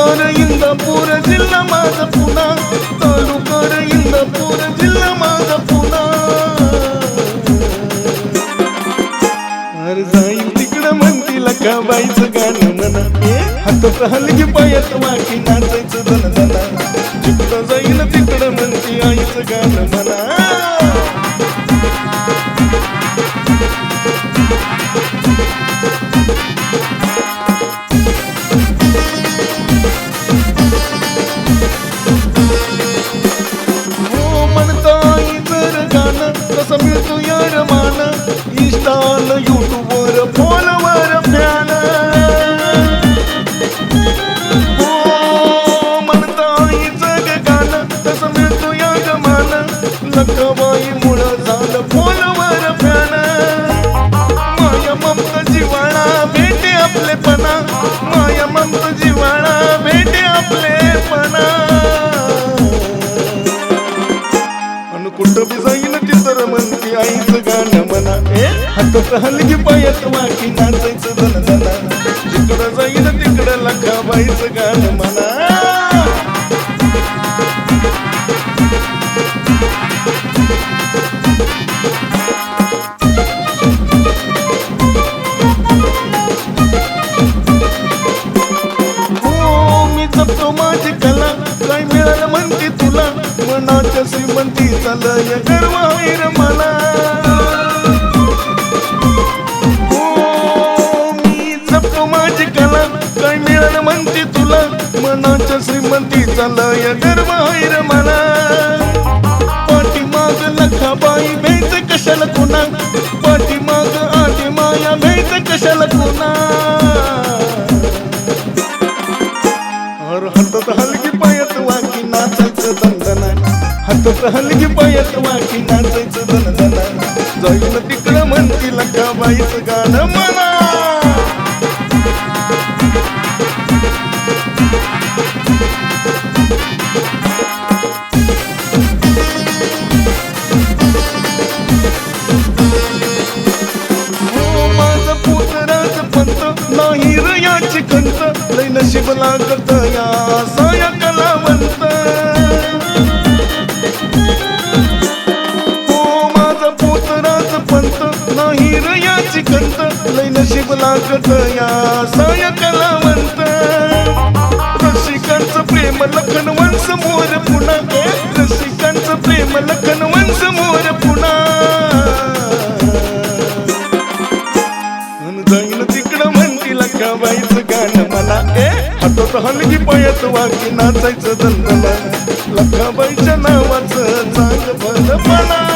तालुकार इंदापूर जिल्हा माझा पुणा. कर इंदापूर जिल्हा माझा पुना अरे जाईल तिकडं म्हणतील का बाईचं गाणं म्हणा. ए, हातात हलगी पायात वाटी नाचायचं धन ए हातात हलगी पायात वाकी नाचायचं धन धना जिकडं जाईल तिकडं लखाबाईचं गाणं म्हणा. हो मी जपतो माझी कला. काय मिळालं म्हणते तुला? मनाच्या श्रीमंती चालय गर्व आहे रे मला. मनाच्या श्रीमंतीचा लय गर्व आहे मला. पाठीमाग लखाबाई भेट कशाला कुणा? पाठीमाग आधी माया भेट कशाला कुणा? अर हातात हलगी पायात वाकी नाचायचं दंदना हातात हलगी पायात वाकी नाचायचं दंदना जाईल तिकडं म्हणती लका गाणं म्हणा. नाही र याची कंत लय नशीब करत या साया कलावंत. ओ माझं पुतराच पंत नाही र याची कंत लय नशीब करत या साया कलावंत. रसिकांचं प्रेम लखन वंश मोर पुन्हा रसिकांचं प्रेम लखन वंश मोर पुन्हा. बाईचं गाणं मला ए हातात हलगी पायात वाकी नाचायचं दंदला लखाबाईच्या नावाचं चांग भलं म्हणा.